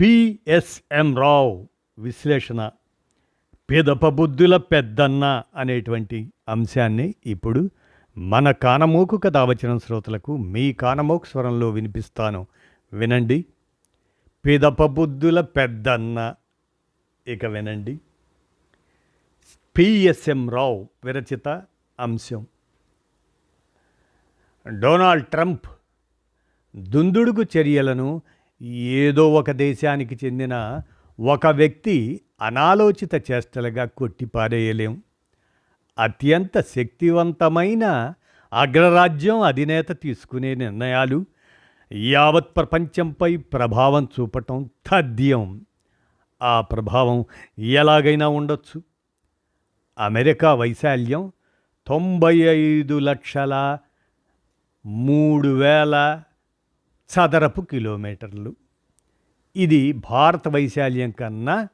PSM రావు విశ్లేషణ పిదప బుద్ధుల పెద్దన్న అనేటువంటి అంశాన్ని ఇప్పుడు మన కానమోకు కథ వచ్చిన శ్రోతలకు మీ కానమోకు స్వరంలో వినిపిస్తాను. వినండి. పిదప బుద్ధుల పెద్దన్న. ఇక వినండి. పిఎస్ఎం రావు విరచిత అంశం. డొనాల్డ్ ట్రంప్ దుందుడుకు చర్యలను ఏదో ఒక దేశానికి చెందిన ఒక వ్యక్తి అనాలోచిత చేష్టలుగా కొట్టిపారేయలేం. అత్యంత శక్తివంతమైన అగ్రరాజ్యం అధినేత తీసుకునే నిర్ణయాలు యావత్ ప్రపంచంపై ప్రభావం చూపటం తథ్యం ఆ ప్రభావం ఎలాగైనా ఉండొచ్చు. అమెరికా వైశాల్యం తొంభై ఐదు లక్షల మూడు వేల చదరపు కిలోమీటర్లు. ఇది భారత వైశాల్యం కన్నా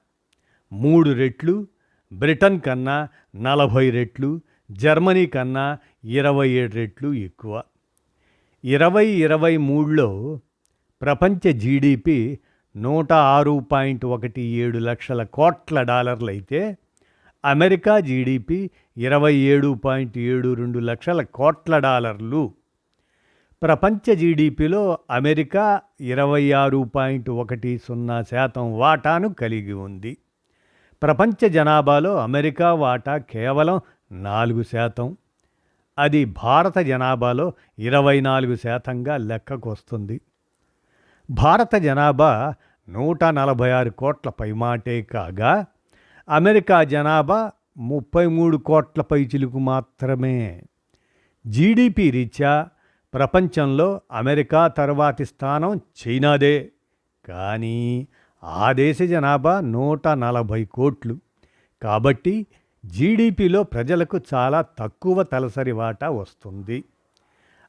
మూడు రెట్లు బ్రిటన్ కన్నా నలభై రెట్లు జర్మనీ కన్నా ఇరవై ఏడు రెట్లు ఎక్కువ. ఇరవై ఇరవై మూడులో ప్రపంచ జీడిపి నూట ఆరు పాయింట్ ఒకటి ఏడు లక్షల కోట్ల డాలర్లు అయితే అమెరికా జీడిపి ఇరవై ఏడు పాయింట్ ఏడు రెండు లక్షల కోట్ల డాలర్లు. ప్రపంచ జీడిపిలో అమెరికా ఇరవై ఆరు పాయింట్ ఒకటి సున్నా శాతం వాటాను కలిగి ఉంది. ప్రపంచ జనాభాలో అమెరికా వాటా కేవలం నాలుగు శాతం. అది భారత జనాభాలో ఇరవై నాలుగు శాతంగా లెక్కకు వస్తుంది భారత జనాభా నూట నలభై ఆరు కోట్ల పైమాటే కాగా అమెరికా జనాభా ముప్పై మూడు కోట్ల పైచిలుకు మాత్రమే. జీడిపి రీత్యా ప్రపంచంలో అమెరికా తర్వాతి స్థానం చైనాదే. కానీ ఆ దేశ జనాభా నూట నలభై కోట్లు. కాబట్టి జీడిపిలో ప్రజలకు చాలా తక్కువ తలసరి వాటా వస్తుంది.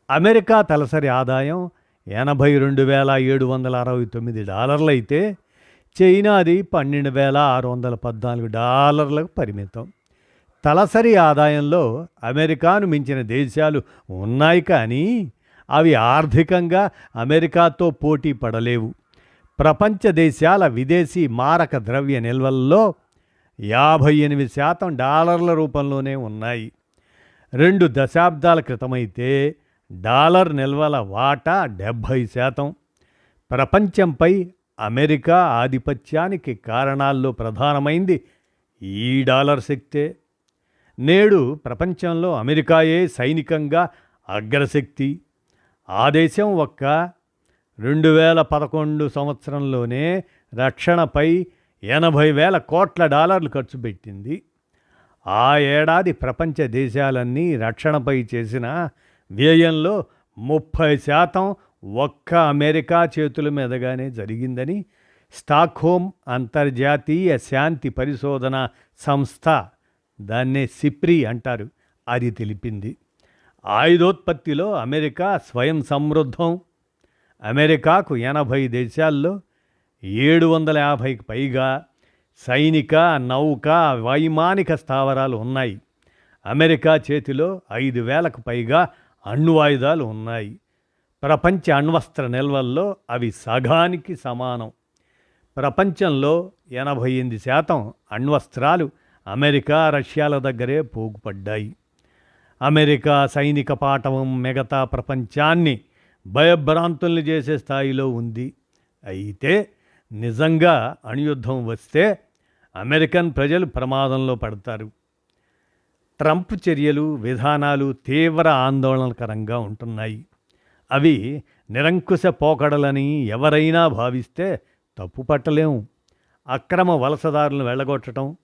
అమెరికా తలసరి ఆదాయం ఎనభై రెండు వేల ఏడు వందల అరవై తొమ్మిది డాలర్లు అయితే చైనాది పన్నెండు వేల ఆరు వందల పద్నాలుగు డాలర్లకు పరిమితం. తలసరి ఆదాయంలో అమెరికాను మించిన దేశాలు ఉన్నాయి కానీ అవి ఆర్థికంగా అమెరికాతో పోటీ పడలేవు. ప్రపంచ దేశాల విదేశీ మారక ద్రవ్య నిల్వల్లో యాభై ఎనిమిది శాతం డాలర్ల రూపంలోనే ఉన్నాయి. రెండు దశాబ్దాల క్రితమైతే డాలర్ నిల్వల వాటా డెబ్భై శాతం. ప్రపంచంపై అమెరికా ఆధిపత్యానికి కారణాల్లో ప్రధానమైంది ఈ డాలర్ శక్తే. నేడు ప్రపంచంలో అమెరికాయే సైనికంగా అగ్రశక్తి. ఆ దేశం ఒక్క రెండు వేల పదకొండు సంవత్సరంలోనే రక్షణపై ఎనభై వేల కోట్ల డాలర్లు ఖర్చు పెట్టింది. ఆ ఏడాది ప్రపంచ దేశాలన్నీ రక్షణపై చేసిన వ్యయంలో ముప్పై శాతం ఒక్క అమెరికా చేతుల మీదగానే జరిగిందని స్టాక్హోమ్ అంతర్జాతీయ శాంతి పరిశోధన సంస్థ దాన్నే సిప్రి అంటారు అది తెలిపింది. ఆయుధోత్పత్తిలో అమెరికా స్వయం సమృద్ధం. అమెరికాకు ఎనభై దేశాల్లో ఏడు వందల యాభైకి పైగా సైనిక నౌక వైమానిక స్థావరాలు ఉన్నాయి. అమెరికా చేతిలో ఐదు వేలకు పైగా అణ్వాయుధాలు ఉన్నాయి. ప్రపంచ అణ్వస్త్ర నిల్వల్లో అవి సగానికి సమానం. ప్రపంచంలో ఎనభై ఎనిమిది శాతం అణ్వస్త్రాలు అమెరికా రష్యాల దగ్గరే పోగుపడ్డాయి. అమెరికా సైనిక పాఠవం మిగతా ప్రపంచాన్ని భయభ్రాంతుల్ని చేసే స్థాయిలో ఉంది. అయితే నిజంగా అణుయుద్ధం వస్తే అమెరికన్ ప్రజలు ప్రమాదంలో పడతారు. ట్రంప్ చర్యలు విధానాలు తీవ్ర ఆందోళనకరంగా ఉంటున్నాయి. అవి నిరంకుశ పోకడలని ఎవరైనా భావిస్తే తప్పు పట్టలేము. అక్రమ వలసదారులను వెళ్ళగొట్టడం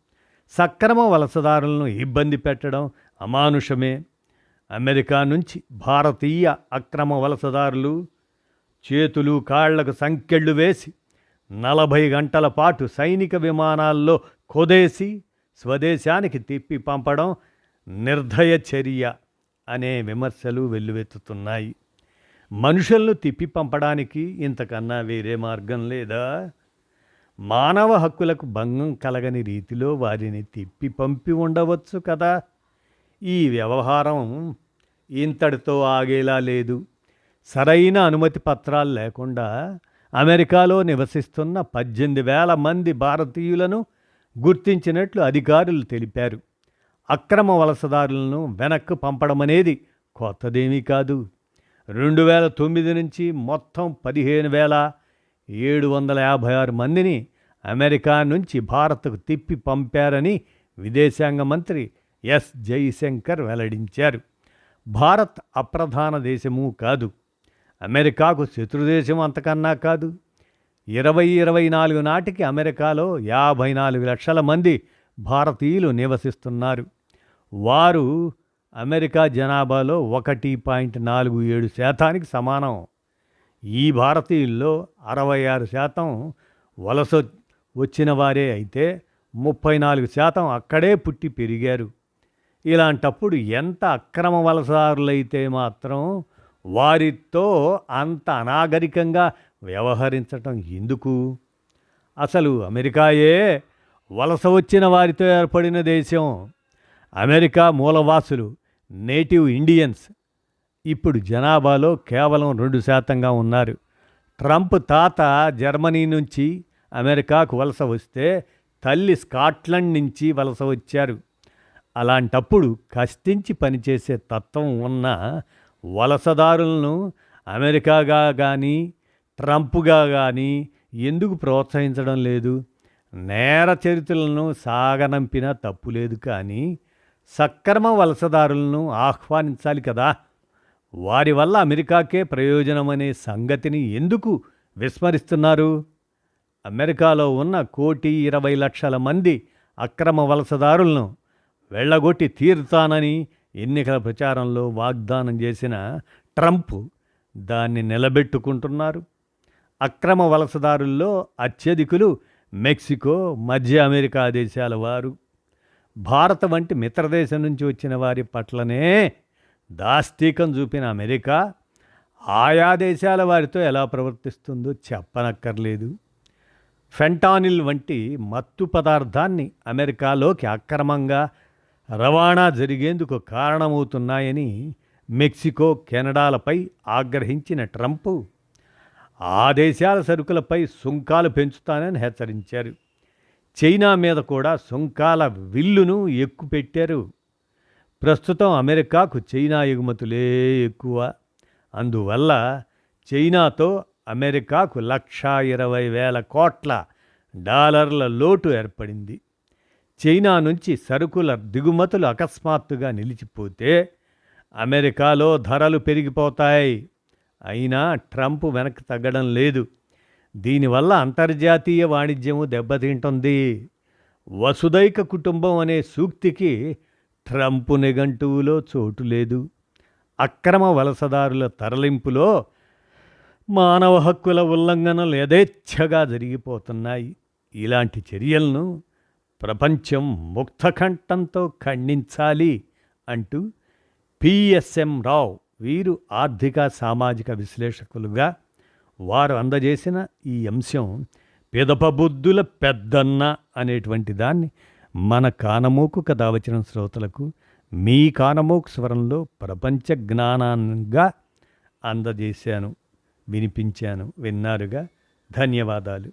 సక్రమ వలసదారులను ఇబ్బంది పెట్టడం అమానుషమే. అమెరికా నుంచి భారతీయ అక్రమ వలసదారులు చేతులు కాళ్ళకు సంకెళ్ళు వేసి నలభై గంటల పాటు సైనిక విమానాల్లో కొదేసి స్వదేశానికి తిప్పి పంపడం నిర్దయ చర్య అనే విమర్శలు వెల్లువెత్తుతున్నాయి. మనుషులను తిప్పి పంపడానికి ఇంతకన్నా వేరే మార్గం లేదా? మానవ హక్కులకు భంగం కలగని రీతిలో వారిని తిప్పి పంపి ఉండవచ్చు కదా? ఈ వ్యవహారం ఇంతటితో ఆగేలా లేదు. సరైన అనుమతి పత్రాలు లేకుండా అమెరికాలో నివసిస్తున్న పద్దెనిమిది వేల మంది భారతీయులను గుర్తించినట్లు అధికారులు తెలిపారు. అక్రమ వలసదారులను వెనక్కు పంపడం అనేది కొత్తదేమీ కాదు. రెండు వేల తొమ్మిది నుంచి మొత్తం పదిహేను వేల ఏడు వందల యాభై ఆరు మందిని అమెరికా నుంచి భారత్కు తిప్పి పంపారని విదేశాంగ మంత్రి ఎస్ జైశంకర్ వెల్లడించారు. భారత్ అప్రధాన దేశము కాదు. అమెరికాకు శత్రుదేశం అంతకన్నా కాదు. ఇరవై ఇరవై నాలుగు నాటికి అమెరికాలో యాభై నాలుగు లక్షల మంది భారతీయులు నివసిస్తున్నారు. వారు అమెరికా జనాభాలో ఒకటి పాయింట్ నాలుగు ఏడు శాతానికి సమానం. ఈ భారతీయుల్లో అరవై ఆరు శాతం వలస వచ్చిన వారే అయితే ముప్పై నాలుగు శాతం అక్కడే పుట్టి పెరిగారు. ఇలాంటప్పుడు ఎంత అక్రమ వలసారులైతే మాత్రం వారితో అంత అనాగరికంగా వ్యవహరించటం ఎందుకు? అసలు అమెరికాయే వలస వచ్చిన వారితో ఏర్పడిన దేశం. అమెరికా మూలవాసులు నేటివ్ ఇండియన్స్. ఇప్పుడు జనాభాలో కేవలం రెండు శాతంగా ఉన్నారు. ట్రంప్ తాత జర్మనీ నుంచి అమెరికాకు వలస వస్తే తల్లి స్కాట్లాండ్ నుంచి వలస వచ్చారు. అలాంటప్పుడు కష్టించి పనిచేసే తత్వం ఉన్న వలసదారులను అమెరికాగా కానీ ట్రంప్గా కానీ ఎందుకు ప్రోత్సహించడం లేదు? నేర చరిత్రలను సాగనంపినా తప్పు లేదు కానీ సక్రమ వలసదారులను ఆహ్వానించాలి కదా! వారి వల్ల అమెరికాకే ప్రయోజనమనే సంగతిని ఎందుకు విస్మరిస్తున్నారు? అమెరికాలో ఉన్న కోటి ఇరవై లక్షల మంది అక్రమ వలసదారులను వెళ్ళగొట్టి తీరుతానని ఎన్నికల ప్రచారంలో వాగ్దానం చేసిన ట్రంప్ దాన్ని నిలబెట్టుకుంటున్నారు. అక్రమ వలసదారుల్లో అత్యధికులు మెక్సికో మధ్య అమెరికా దేశాల వారు. భారత వంటి మిత్రదేశం నుంచి వచ్చిన వారి పట్లనే దాస్తీకం చూపిన అమెరికా ఆయా దేశాల వారితో ఎలా ప్రవర్తిస్తుందో చెప్పనక్కర్లేదు. ఫెంటానిల్ వంటి మత్తు పదార్థాన్ని అమెరికాలోకి అక్రమంగా రవాణా జరిగేందుకు కారణమవుతున్నాయని మెక్సికో కెనడాలపై ఆగ్రహించిన ట్రంప్ ఆ దేశాల సరుకులపై సుంకాలు పెంచుతానని హెచ్చరించారు. చైనా మీద కూడా సుంకాల విల్లును ఎక్కుపెట్టారు. ప్రస్తుతం అమెరికాకు చైనా ఎగుమతులే ఎక్కువ. అందువల్ల చైనాతో అమెరికాకు లక్షా ఇరవై వేల కోట్ల డాలర్ల లోటు ఏర్పడింది. చైనా నుంచి సరుకుల దిగుమతులు అకస్మాత్తుగా నిలిచిపోతే అమెరికాలో ధరలు పెరిగిపోతాయి. అయినా ట్రంప్ వెనక్కి తగ్గడం లేదు. దీనివల్ల అంతర్జాతీయ వాణిజ్యము దెబ్బతింటుంది. వసుదైక కుటుంబం అనే సూక్తికి ట్రంప్ నిఘంటువులో చోటు లేదు. అక్రమ వలసదారుల తరలింపులో మానవ హక్కుల ఉల్లంఘనలు యథేచ్ఛగా జరిగిపోతున్నాయి. ఇలాంటి చర్యలను ప్రపంచం ముక్తకంఠంతో ఖండించాలి అంటూ పిఎస్ఎం రావు వీరు ఆర్థిక సామాజిక విశ్లేషకులుగా వారు అందజేసిన ఈ అంశం పిదపబుద్ధుల పెద్దన్న అనేటువంటి దాన్ని మన కానమోకు కథ వచ్చిన శ్రోతలకు మీ కానమోకు స్వరంలో ప్రపంచ జ్ఞానంగా అందజేశాను వినిపించాను విన్నారుగా. ధన్యవాదాలు.